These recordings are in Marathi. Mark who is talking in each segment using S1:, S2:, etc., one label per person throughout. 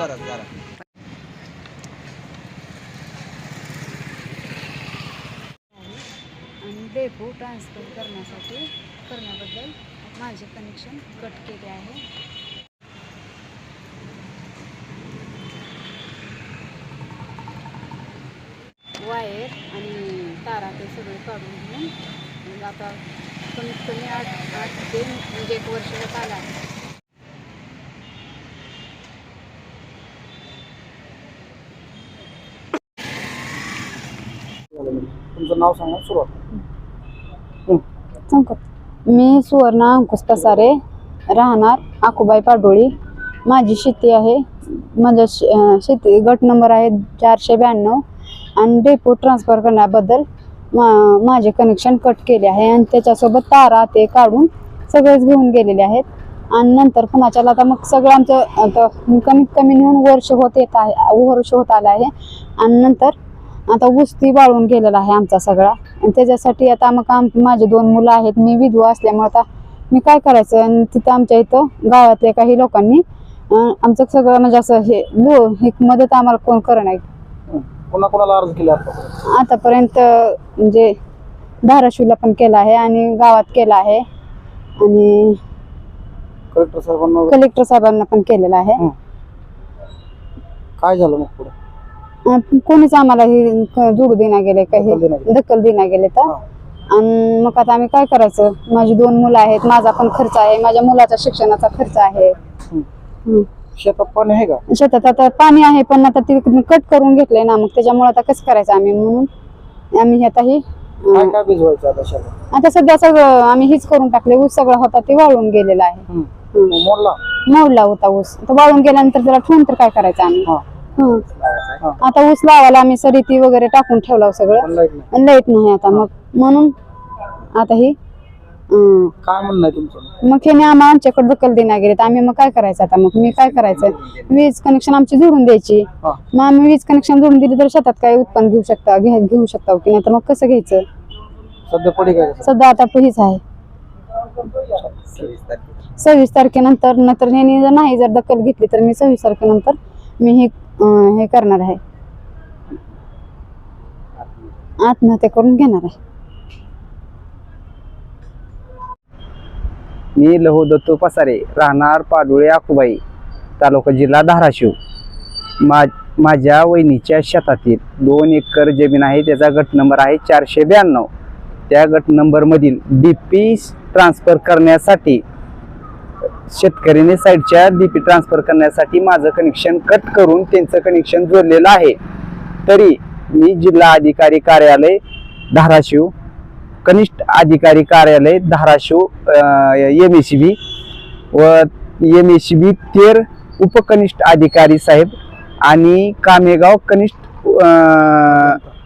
S1: जोरात जोरात
S2: आणि डेपो ट्रान्सफर करण्यासाठी करण्याबद्दल माझे कनेक्शन कट केले आहे. वायर आणि तारा ते सगळे काढून घेऊन आता कमीत कमी आठ आठ ते म्हणजे एक वर्ष होत आहे.
S3: तुमचं नाव सांगा सुरुवात.
S2: मी सुवर्णा अंकुश पसारे राहणार आकुबाई पाडोळी. माझी शेती आहे माझ्या शेती गट नंबर आहे चारशे ब्याण्णव. आणि डेपो ट्रान्सफर करण्याबद्दल मा माझे कनेक्शन कट केले आहे. आणि त्याच्यासोबत तारा ते काढून सगळेच घेऊन गेलेले आहेत. आणि नंतर पुन्हा आता मग सगळं आमचं आता कमीत कमी नेऊन वर्ष होत येत आहे वर्ष होत आलं आहे. आणि नंतर आता ऊसती वाळून गेलेला आहे आमचा सगळा. आणि त्याच्यासाठी आता मग आम माझे दोन मुलं आहेत मी विधवा असल्यामुळे आता मी काय करायचं? आणि तिथं आमच्या इथं गावातल्या काही लोकांनी आमचं सगळं म्हणजे असं हे लो हे मदत आम्हाला कोण करत नाही.
S3: कोणा कोणाला अर्ज केला आता
S2: आतापर्यंत म्हणजे धाराशिवला पण केला आहे आणि गावात केला आहे. आणि
S3: कलेक्टर साहेबांना?
S2: कलेक्टर साहेबांना पण केलेला आहे.
S3: काय झालं मग पुढे?
S2: कोणीच आम्हाला हे जोडू देना गेले काही. दखल देना गेले. तर. आणि मग आता आम्ही काय करायचं? माझी दोन मुलं आहेत माझा पण खर्च आहे माझ्या मुलाचा शिक्षणाचा खर्च आहे.
S3: शेतात पाणी आहे का?
S2: शेतात आता पाणी आहे पण आता ते कट करून घेतलंय ना मग त्याच्यामुळे आता कसं करायचं आम्ही म्हणून? आम्ही आता ही
S3: आता
S2: सध्या सगळं आम्ही हीच करून टाकले ऊस सगळं होता ते वाळून गेलेला आहे.
S3: मोडला?
S2: होता ऊस. तर वाळून गेल्यानंतर त्याला ठेवून तर काय करायचं आम्ही. आता ऊस लावायला आम्ही सरिती वगैरे टाकून ठेवलं सगळं.
S3: पण लाइट नाही.
S2: आता. मग म्हणून आता ही अं,
S3: काय म्हणणं आहे तुमचं?
S2: मग हे आम्हा आमच्याकडे दखल देण्या गेले तर आम्ही मग काय करायचं आता? मग मी काय करायचं? वीज कनेक्शन आमची जोडून द्यायची.
S3: हा.
S2: मग आम्ही वीज कनेक्शन जोडून दिली तर शेतात काय उत्पन्न घेऊ शकता घे घेऊ शकता की नाही? तर मग कसं घ्यायचं?
S3: सध्या पडी काय
S2: सध्या आता हीच आहे.
S1: सव्वीस
S2: तारखेनंतर नंतर ह्यांनी जर नाही जर दखल घेतली तर मी सव्वीस तारखेनंतर मी हे अं, हे करणार आहे. आत्महत्या करून घेणार आहे.
S4: मी लहू दत्तू पसारे राहणार पाडुळे आकुबाई तालुका जिल्हा धाराशिव. मा माझ्या वहिनीच्या शेतातील दोन एकर जमीन आहे त्याचा गट नंबर आहे चारशे ब्याण्णव. त्या गट नंबरमधील डी पी ट्रान्सफर करण्यासाठी शेतकऱ्याने साईडच्या डी पी ट्रान्सफर करण्यासाठी माझं कनेक्शन कट करून त्यांचं कनेक्शन जोडलेलं आहे. तरी मी जिल्हा अधिकारी कार्यालय धाराशिव कनिष्ठ अधिकारी कार्यालय धाराशिव एम एस बी व एम एस बी तेर उपकनिष्ठ अधिकारी साहेब आणि कामेगाव कनिष्ठ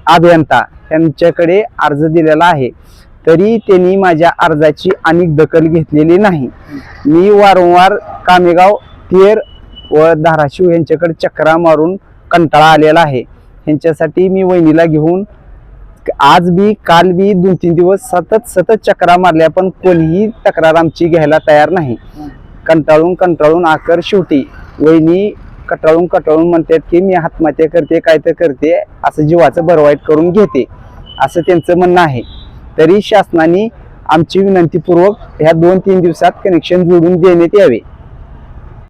S4: अभियंता यांच्याकडे अर्ज दिलेला आहे. तरी त्यांनी माझ्या अर्जाची अनेक दखल घेतलेली नाही. मी वारंवार कामेगाव तेर व धाराशिव यांच्याकडे चक्रा मारून कंटाळा आलेला आहे. ह्यांच्यासाठी मी वहिनीला घेऊन आज बी काल बी दोन तीन दिवस सतत सतत चक्रा मारल्या पण कोणीही तक्रार आमची घ्यायला तयार नाही. कंटाळून कंटाळून आकर शेवटी वहिनी कटाळून कटाळून म्हणतात की मी आत्महत्या करते काय तर करते असं जीवाचं बरवाईट करून घेते. असं त्यांचं म्हणणं आहे. तरी शासनाने आमची विनंतीपूर्वक ह्या दोन तीन दिवसात कनेक्शन जोडून देण्यात यावे.